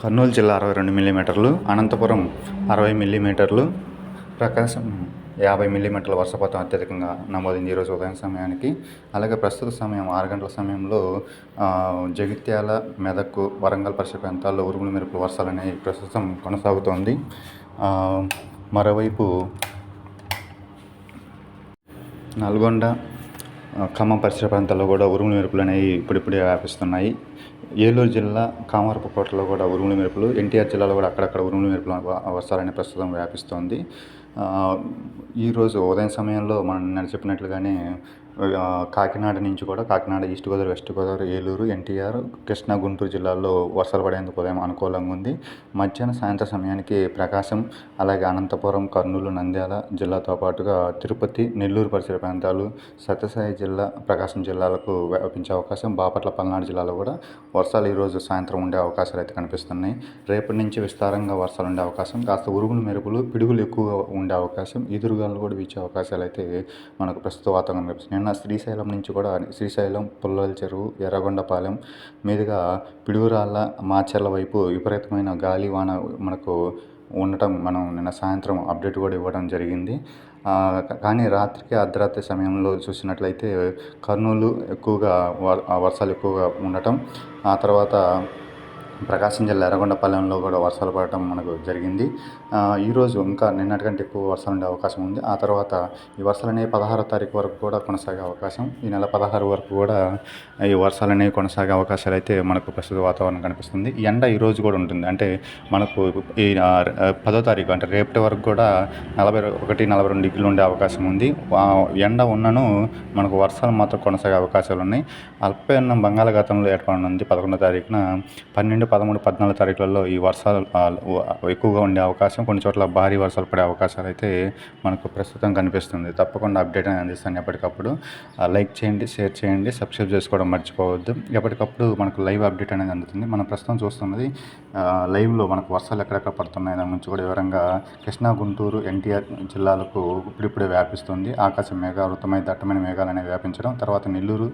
కర్నూలు జిల్లా అరవై రెండు మిల్లీమీటర్లు అనంతపురం అరవై మిల్లీమీటర్లు ప్రకాశం యాభై మిల్లీమీటర్ల వర్షపాతం అత్యధికంగా నమోదైంది ఈరోజు ఉదయం సమయానికి. అలాగే ప్రస్తుత సమయం ఆరు గంటల సమయంలో జగిత్యాల మెదక్ వరంగల్ పరిసర ప్రాంతాల్లో ఉరుములు మెరుపులు వర్షాలు అనేవి ప్రస్తుతం కొనసాగుతోంది. మరోవైపు నల్గొండ ఖమ్మం పరిసర ప్రాంతాల్లో కూడా ఉరుములు మెరుపులు అనేవి ఇప్పుడిప్పుడే వ్యాపిస్తున్నాయి. ఏలూరు జిల్లా కామారపుకోటలో కూడా ఉరుములు మెరుపులు ఎన్టీఆర్ జిల్లాలో కూడా అక్కడక్కడ ఉరుములు మెరుపులు వ- ప్రస్తుతం వ్యాపిస్తోంది. ఈరోజు ఉదయం సమయంలో మనం నేను చెప్పినట్లుగానే కాకినాడ నుంచి కూడా Kakinada east Godavari west Godavari Eluru NTR Krishna Guntur జిల్లాల్లో వర్షాలు పడేందుకు ఉదయం అనుకూలంగా ఉంది. మధ్యాహ్నం సాయంత్రం సమయానికి ప్రకాశం అలాగే అనంతపురం కర్నూలు నంద్యాల జిల్లాతో పాటుగా తిరుపతి నెల్లూరు పరిసర ప్రాంతాలు సత్యసాయి జిల్లా ప్రకాశం జిల్లాలకు వ్యాపించే అవకాశం బాపట్ల పల్నాడు జిల్లాలో కూడా వర్షాలు ఈరోజు సాయంత్రం ఉండే అవకాశాలు అయితే కనిపిస్తున్నాయి. రేపటి నుంచి విస్తారంగా వర్షాలు ఉండే అవకాశం కాస్త ఉరుగులు మెరుపులు పిడుగులు ఎక్కువగా ఉండే అవకాశం ఈదురుగాలు కూడా వీచే అవకాశాలు అయితే మనకు ప్రస్తుత వాతావరణం కనిపిస్తున్నాయి ఉన్న శ్రీశైలం నుంచి కూడా శ్రీశైలం పుల్లల చెరువు ఎర్రగొండపాలెం మీదుగా పిడుగురాళ్ళ మాచర్ల వైపు విపరీతమైన గాలి వాన మనకు ఉండటం మనం నిన్న సాయంత్రం అప్డేట్ కూడా ఇవ్వడం జరిగింది. కానీ రాత్రికి అర్ధరాత్రి సమయంలో చూసినట్లయితే కర్నూలు ఎక్కువగా వర్- వర్షాలు ఎక్కువగా ఉండటం ఆ తర్వాత ప్రకాశం జిల్లా ఎర్రగొండపాలెంలో కూడా వర్షాలు పడటం మనకు జరిగింది. ఈరోజు ఇంకా నిన్నటికంటే ఎక్కువ వర్షాలు ఉండే అవకాశం ఉంది. ఆ తర్వాత ఈ వర్షాలు అనేవి పదహారో తారీఖు వరకు కూడా కొనసాగే అవకాశం. ఈ నెల పదహారు వరకు కూడా ఈ వర్షాలు అనేవి కొనసాగే అవకాశాలు అయితే మనకు ప్రస్తుత వాతావరణం కనిపిస్తుంది. ఈ ఎండ ఈ రోజు కూడా ఉంటుంది. అంటే మనకు ఈ పదో తారీఖు అంటే రేపటి వరకు కూడా నలభై ఒకటి నలభై రెండు డిగ్రీలు ఉండే అవకాశం ఉంది. ఎండ ఉన్నను మనకు వర్షాలు మాత్రం కొనసాగే అవకాశాలు ఉన్నాయి. అల్పపీడనం బంగాళాఖాతంలో ఏర్పడనుంది పదకొండో తారీఖున. పన్నెండు పదమూడు పద్నాలుగు తారీఖులలో ఈ వర్షాలు ఎక్కువగా ఉండే అవకాశం కొన్ని చోట్ల భారీ వర్షాలు పడే అవకాశాలు అయితే మనకు ప్రస్తుతం కనిపిస్తుంది. తప్పకుండా అప్డేట్ అనేది అందిస్తాను ఎప్పటికప్పుడు. లైక్ చేయండి షేర్ చేయండి సబ్స్క్రైబ్ చేసుకోవడం మర్చిపోవద్దు. ఎప్పటికప్పుడు మనకు లైవ్ అప్డేట్ అనేది అందుతుంది. మనం ప్రస్తుతం చూస్తున్నది లైవ్లో మనకు వర్షాలు ఎక్కడెక్కడ పడుతున్నాయి దాని గురించి కూడా వివరంగా కృష్ణా గుంటూరు ఎన్టీఆర్ జిల్లాలకు ఇప్పుడిప్పుడే వ్యాపిస్తుంది. ఆకాశం మేఘావృతమై దట్టమైన మేఘాలు అనేవి వ్యాపించడం తర్వాత నెల్లూరు